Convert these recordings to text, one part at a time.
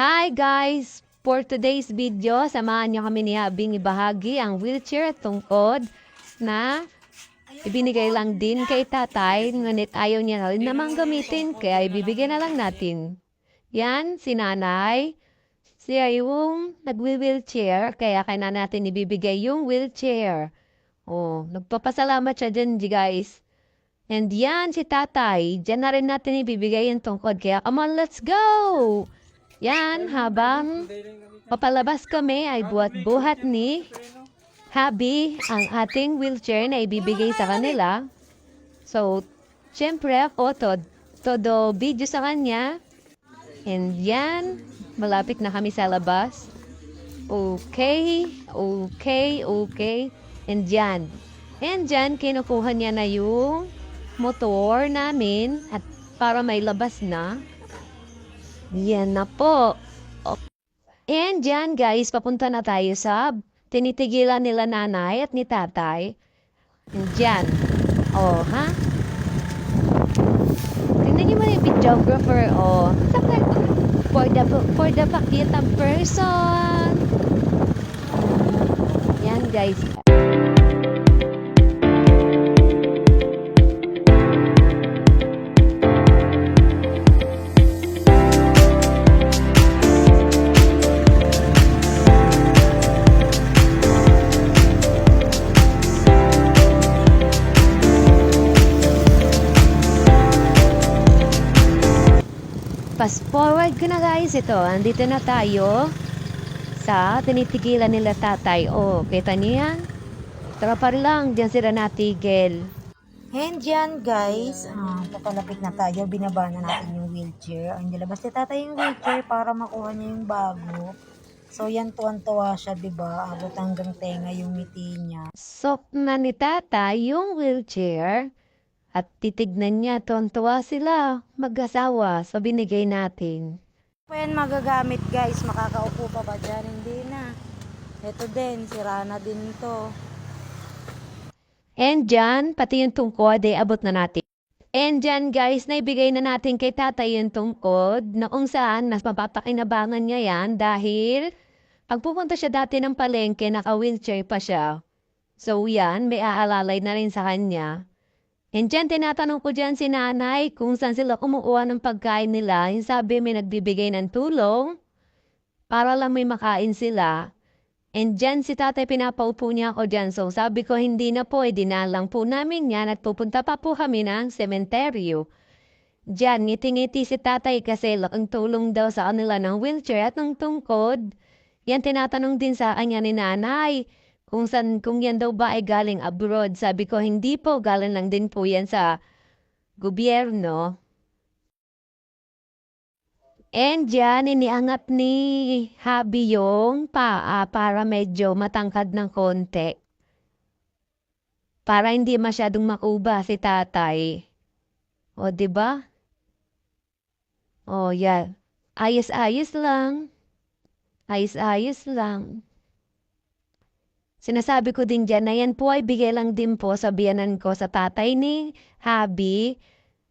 Hi guys! For today's video, samahan niyo kami ni Habing ibahagi ang wheelchair at tungkod na ibinigay lang din kay tatay, ngunit ayaw niya na rin namang gamitin, kaya ibibigay na lang natin. Yan, si nanay. Siya yung nagwi-wheelchair, kaya kaya natin ibibigay yung wheelchair. Oh, nagpapasalamat siya dyan, guys. And yan, si tatay. Diyan na rin natin ibibigay yung tungkod. Kaya, come on, let's go! Yan, habang papalabas kami ay buhat-buhat ni Habi ang ating wheelchair na ibibigay sa kanila. So, syempre ako, to, todo video sa kanya. And yan, malapit na kami sa labas. Okay, okay, okay. And yan. And yan, kinukuha niya na yung motor namin at para may labas na. Yan na po. And yan guys, papunta na tayo sa tinitigilan nila nanay at ni tatay. And yan. Oh, ha? Tingnan niyo mo yung videographer, oh. For the, for the pakitang person. Yan guys. Fast forward ko na guys, ito, andito na tayo sa tinitigilan nila tatay. Oh, kita niyo yan? Tropa lang, diyan sila natigil. And yan guys, papalapit na tayo, binaba na natin yung wheelchair. Ang nilabas ni tatay yung wheelchair para makuha niya yung bago. So yan tuwan-tuwa siya, 'di ba? Abot hanggang tenga yung ngiti niya. Sok na ni tatay yung wheelchair at titignan niya, tuwan-tuwa sila, mag-asawa sa binigay natin. When magagamit guys, makakaupo pa ba dyan? Hindi na. Ito din, sira na din to. And dyan, pati yung tungkod ay abot na natin. And dyan guys, naibigay na natin kay tatay yung tungkod na kung saan mas mapapakinabangan niya yan dahil pag pupunta siya dati ng palengke, naka-wheelchair pa siya. So yan, may aalalay na rin sa kanya. And dyan, tinatanong ko dyan si nanay kung saan sila kumukuha ng pagkain nila. Yung sabi may nagbibigay ng tulong para lang may makain sila. And dyan si tatay pinapaupo niya ako dyan. So sabi ko hindi na po, dinalang po namin yan at pupunta pa po kami ng sementeryo. Dyan, ngiti-ngiti si tatay kasi laking tulong daw sa kanila ng wheelchair at ng tungkod. Yan tinatanong din sa kanya ni nanay kung san, kung yan daw ba ay galing abroad. Sabi ko hindi po, galing lang din po yan sa gobyerno. And dyan, iniangat ni Habi yung paa para medyo matangkad ng konti. Para hindi masyadong makuba si tatay. O, di ba? O, yan. Ayos-ayos lang. Ayos-ayos lang. Sinasabi ko din dyan na yan po ay bigay lang din po sa biyanan ko sa tatay ni Habi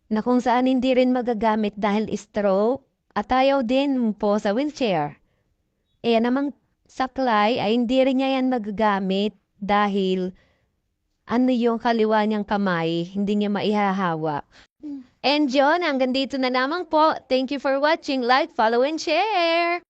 na kung saan hindi rin magagamit dahil stroke at ayaw din po sa wheelchair. Eh namang saklay ay hindi rin niya yan magagamit dahil ano yung kaliwa niyang kamay, hindi niya maihahawa. And yun, hanggang dito na lamang po. Thank you for watching. Like, follow, and share!